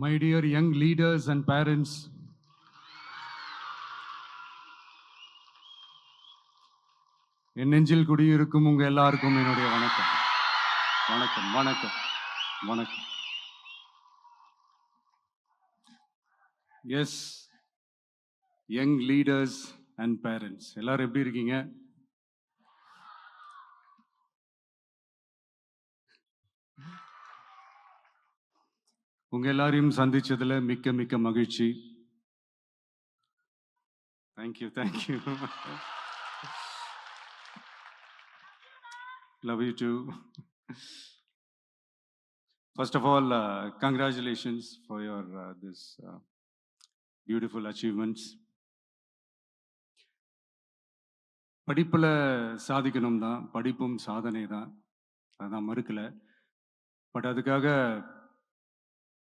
My dear young leaders and parents, என் நெஞ்சில் குடியிருக்கும் உங்க எல்லாருக்கும் என்னுடைய வணக்கம். வணக்கம் வணக்கம் வணக்கம். Yes young leaders and parents எல்லாரும் எப்படி இருக்கீங்க? உங்க எல்லாரையும் சந்திச்சதுல மிக்க மிக்க மகிழ்ச்சி. Thank you thank you love you too First of all, uh, congratulations for your uh, this uh, beautiful achievements. படிப்புல சாதிக்கணும் தான் படிப்பும் சாதனை தான் அதான் மறுக்கலை. பட் அதுக்காக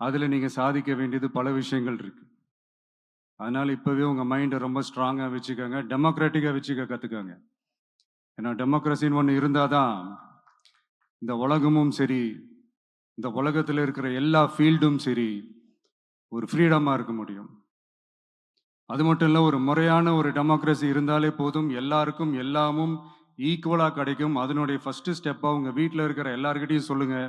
அதில் நீங்கள் சாதிக்க வேண்டியது பல விஷயங்கள் இருக்கு. அதனால் இப்போவே உங்கள் மைண்டை ரொம்ப ஸ்ட்ராங்காக வச்சுக்கோங்க. டெமோக்ராட்டிக்காக வச்சுக்க கற்றுக்கோங்க ஏன்னா டெமோக்ரஸின்னு ஒன்று இருந்தால் தான் இந்த உலகமும் சரி இந்த உலகத்தில் இருக்கிற எல்லா ஃபீல்டும் சரி ஒரு ஃப்ரீடமாக இருக்க முடியும். அது மட்டும் இல்லை ஒரு முறையான ஒரு டெமோக்ரஸி இருந்தாலே போதும். எல்லாருக்கும் எல்லாமும் ஈக்குவலாக கிடைக்கும். அதனுடைய ஃபஸ்ட்டு ஸ்டெப்பாக உங்கள் வீட்டில் இருக்கிற எல்லாருக்கிட்டையும் சொல்லுங்கள்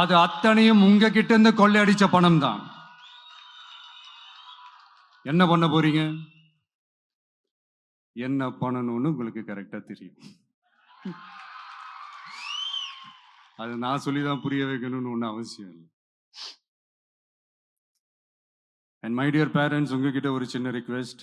அது அத்தனையும் உங்ககிட்ட இருந்து கொள்ளையடிச்ச பணம் தான் என்ன பண்ண போறீங்க? என்ன பண்ணணும்னு உங்களுக்கு கரெக்டா தெரியும். அது நான் சொல்லி தான் புரிய வைக்கணும்னு ஒன்றும் அவசியம் இல்லை. அண்ட் மை டியர் பேரண்ட்ஸ் உங்ககிட்ட ஒரு சின்ன ரிக்வெஸ்ட்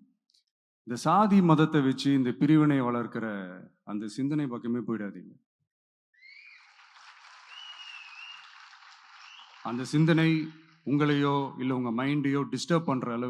இந்த சாதி மதத்தை வச்சு இந்த பிரிவினை வளர்க்கிற அந்த சிந்தனை பக்கமே போயிடாதீங்க. அந்த சிந்தனை உங்களையோ இல்லை உங்கள் மைண்டையோ டிஸ்டர்ப் பண்ணுற அளவு